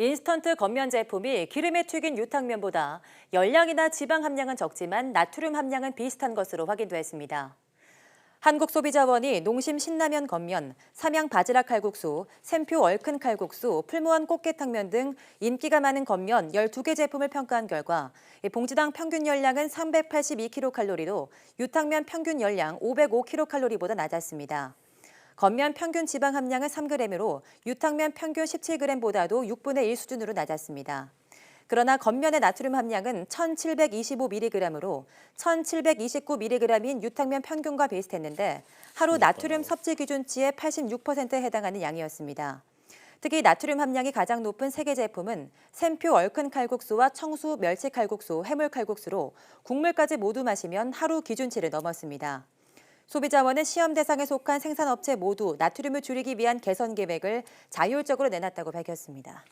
인스턴트 겉면 제품이 기름에 튀긴 유탕면보다 열량이나 지방 함량은 적지만 나트륨 함량은 비슷한 것으로 확인됐습니다. 한국소비자원이 농심 신라면 겉면, 삼양 바지락 칼국수, 샘표 얼큰 칼국수, 풀무원 꽃게탕면 등 인기가 많은 겉면 12개 제품을 평가한 결과 이 봉지당 평균 열량은 382kcal로 유탕면 평균 열량 505kcal보다 낮았습니다. 겉면 평균 지방 함량은 3g으로 유탕면 평균 17g보다도 6분의 1 수준으로 낮았습니다. 그러나 겉면의 나트륨 함량은 1,725mg으로 1,729mg인 유탕면 평균과 비슷했는데 하루 나트륨 섭취 기준치의 86%에 해당하는 양이었습니다. 특히 나트륨 함량이 가장 높은 세개 제품은 샘표 얼큰 칼국수와 청수 멸치 칼국수, 해물 칼국수로 국물까지 모두 마시면 하루 기준치를 넘었습니다. 소비자원은 시험 대상에 속한 생산업체 모두 나트륨을 줄이기 위한 개선 계획을 자율적으로 내놨다고 밝혔습니다.